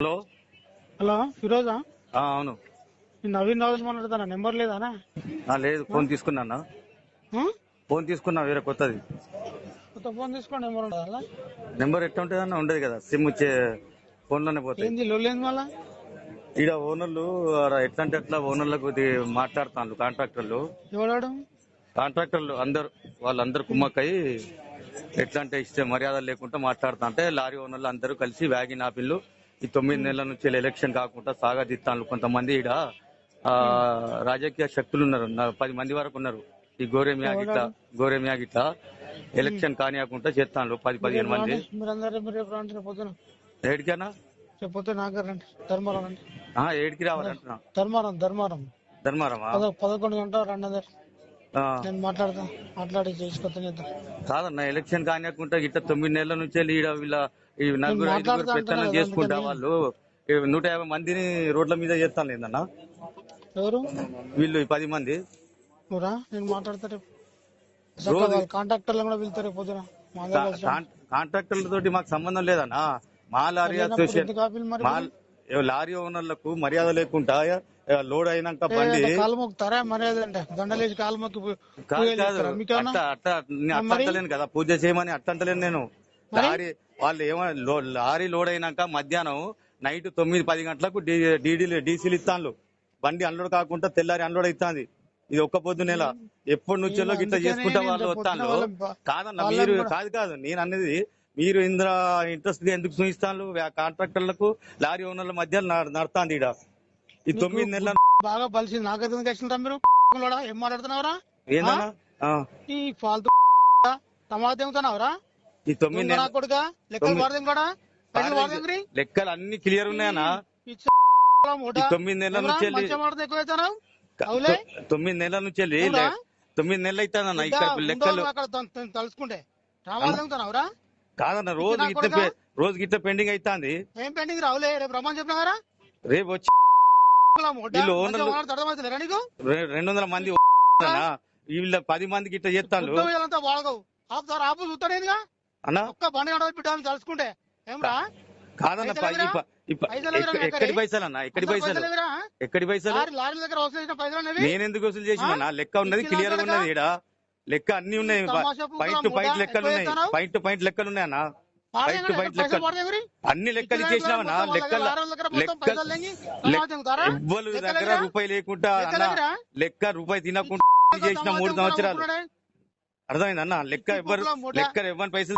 Hello. Hello Firoza? ఆ, అవును. నవీన్ రాజు మాట్లాడతానా నెంబర్ లేదానా? ఆ, లేదు ఫోన్ తీసుకున్నా? ఫోన్ తీసుకున్నా వేరే కొత్తది. కొత్త ఫోన్ తీసుకోండి నెంబర్ నెంబర్ ఎట్లా ఉంటుంది అన్న ఉండదు కదా. సిమ్ వచ్చే ఫోన్లోనే పోతాయి. ఏంది లొల్లేంది మళ్ళా? ఈడ ఓనర్లు ఎట్లా అంటే అట్లా ఓనర్లకు ఇది మాట్లాడుతాను కాంట్రాక్టర్లు. ఎవడాడు కాంట్రాక్టర్లు అందరు వాళ్ళందరూ కుమ్మక్కయి ఎట్లా అంటే ఇష్ట మర్యాద లేకుండా మాట్లాడుతా అంటే లారీ ఓనర్లు అందరూ కలిసి వ్యాగిన్ ఆపిల్లు ఈ తొమ్మిది నెలల నుంచి ఎలక్షన్ కాకుండా సాగదీస్తాను కొంతమంది ఈడ ఆ, రాజకీయ శక్తులు ఉన్నారు. పది మంది వరకు ఉన్నారు. ఈ గోరెమియా గిట్లా గోరెమియా ఎలక్షన్ కానియకుండా చేస్తాను పది పదిహేను మంది. ఏడికైనా? రండి ధర్మారం ఏడికి రావాలంటున్నా. ధర్మారం ధర్మారం. ధర్మారమా? పద పదకొండు గంటల రండి నేను మాట్లాడి కాదన్న ఎలక్షన్ కానియకుండా గిట్ట తొమ్మిది నెలల నుంచి ఈడ వీళ్ళ ఈ నలుగురు ఐదుగురు మాట్లాడుతా పెత్తనం అంటున్నా చేసుకుంటా వాళ్ళు. ఈ నూట యాభై మందిని రోడ్ల మీద చేస్తాను ఏందన్న? ఎవరు? వీళ్ళు ఈ పది మంది. నువ్వురా? నేను మాట్లాడతా రేపు. చక్కగా వాళ్ళ కాంట్రాక్టర్లు కూడా రేపు పొద్దున. మా కలిసి కాంట్రాక్టర్ల తోటి మాకు సంబంధం లేదన్నా. మా లారీ అసోసియేషన్ ఎందుకు ఆపిల్ మరి మా ఏ లారీ ఓనర్లకు మర్యాద లేకుండా లోడ్ అయినాక బండి కాలు మొక్కుతారా? మర్యాద అంటే దండలేసి కాలు మొక్కి పూ- కాదు. పూజ చేయమని అట్ట అంటలేను నేను లారీ వాళ్ళు ఏమో లారీ లోడ్ అయినాక మధ్యాహ్నం నైట్ తొమ్మిది పది గంటలకు డీడీలు డీసీలు ఇస్తాను బండి అన్లోడ్ కాకుండా తెల్లారి అన్లోడ్ అవుతాంది ఇది ఒక్క పొద్దు నెల. ఎప్పటి నుంచో గిట్ట చేసుకుంటా వాళ్ళు వస్తాను కాదన్న మీరు కాదు కాదు. నేను అనేది మీరు ఇంద్ర ఇంట్రెస్ట్ ఎందుకు చూపిస్తాను కాంట్రాక్టర్లకు లారీ ఓనర్ల మధ్య నడుతాంది ఈడ. ఈ తొమ్మిది నెలల బాగా బలిసింది నాకైతే వచ్చిండ్రా మీరు? ఏం మాట్లాడుతున్నావురా? ఏందన్నా? ఈ ఫాల్తు టమాటా ఏముతున్నావురా ఈ తొమ్మిది నెలల కొడుక? లెక్కలు వాడదేం కూడా? లెక్కలు అన్ని క్లియర్ ఉన్నాయన్నా? తొమ్మిది నెలల? నుంచి తొమ్మిది నెలల నుంచి తొమ్మిది నెలలు అవుతుందన్న ఇంకా ఇక్కడ లెక్కలు టమాటా ఏముతున్నావురా కాదన్న రోజు గిట్ట రోజు గిట్ట పెండింగ్ అవుతుంది ఏం పెండింగ్ రావులే రేపు రమ్మని చెప్పినారా రేపు వచ్చి వీళ్ళు ఓనర్లు- అర్థమవుతలేరా నీకు రె- రెండు వందల మంది వీళ్ళ పది మంది గిట్ట చేస్తాను ఆపు చూస్తానేదిగా అన్న? ఒక్క బండి నడవ తలుసుకుంటే ఏమరా? కాదన్న ఎక్కడి పైసలు అన్న? ఎక్కడి పైసలు? ఎక్కడి పైసలు? లారీ దగ్గర వసూలు చేసిన పైసలు అనేవి నేనెందుకు వసూలు చేసిన? లెక్క ఉన్నది క్లియర్గా? ఉన్నది ఈడ. లెక్క అన్ని ఉన్నాయి. పాయింట్ టు పాయింట్ లెక్కలు ఉన్నాయి? పాయింట్ టు పాయింట్ లెక్కలు ఉన్నాయి అన్న. అన్ని లెక్కలు మొత్తం లెక్కల వాళ్ళ దగ్గర? రూపాయి లేకుండా లెక్క రూపాయి తినకుండా చేసిన మూడు సంవత్సరాలు? అర్థమైంది అన్న? లెక్క ఎవ్వరు. లెక్క ఎవ్వరి పైసలు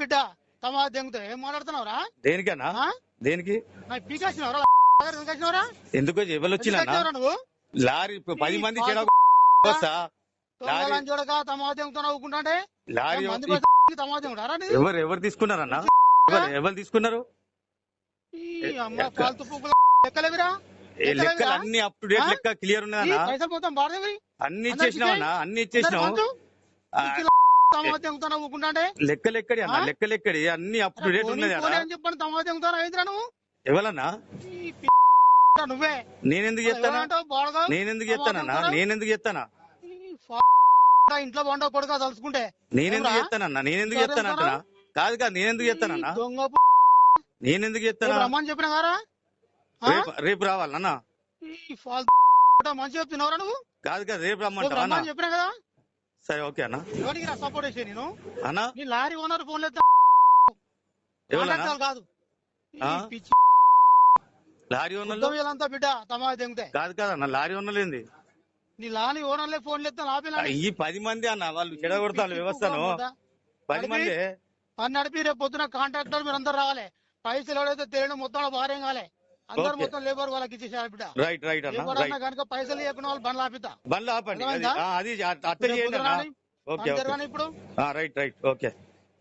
బిడ్డ. ఏం మాట్లాడుతున్నావురా? దేనికన్నా? దేనికి? ఎందుకు ఎవరు వచ్చినా లారీ పది మంది చెడ లారీ నీది? ఎవరు ఎవరు తీసుకున్నారన్న? ఎవరు ఎవరు తీసుకున్నారు? లెక్కలు? అన్ని అప్ టు డేట్? లెక్క క్లియర్ బాడేవి అన్ని ఇచ్చేసినావన్నా? అన్ని ఇచ్చేసినావు? లెక్కలు ఎక్కడి అన్న? లెక్కలు ఎక్కడి? అన్ని అప్ టు డేట్ ఉన్నది ఎవరన్నా? నేనెందుకు చెప్తానా? నేనెందుకు చెప్తానన్నా? నేనెందుకు చెప్తానా? ఇంట్లో బండో కొడుక తలుచుకుంటే నేనెందుకు? చెప్తానన్నా? నేనెందుకు చెప్తానంటున్నా? కాదు కాదు నేనెందుకు చెప్తానన్నా? దొంగ నేనెందుకు చెప్తానా రమ్మని చెప్పినా గారా? రేపు రేపు రావాలన్నా మంచి చెప్తున్నావురా నువ్వు? కాదు కాదు రేపు అన్న? రమ్మని చెప్పినా కదా? సరే ఓకే అన్న. ఎవరికి సపోర్ట్ చేసే నేను? అన్న? నీ లారీ ఓనర్ ఫోన్ లేదు కాదు. లారీ వీళ్ళంతా బిడ్డ తమా దెంగితే కాదు కాదన్న లారీ ఓనర్లు ఏంది? నీ లారీ ఓనర్లే ఫోన్ లేదు ఆపిలా ఈ పది మంది అన్న వాళ్ళు చెడగొడతారు వ్యవస్థను. పది మంది. పని నడిపి రేపు పొద్దున కాంట్రాక్టర్ మీరు అందరు రావాలి. పైసలు ఎవడైతే తెలియడం మొత్తం భార్యం కాలే. అందరు. మొత్తం లేబర్ వాళ్ళకి ఇచ్చేసారు బిడ్డ. రైట్ రైట్ అన్న కనుక పైసలు ఇవ్వకుండా వాళ్ళు బండ్లు ఆపితా బండ్లు ఆపండి. అది రేపు చేయండి ఇప్పుడు? Right right. ఓకే.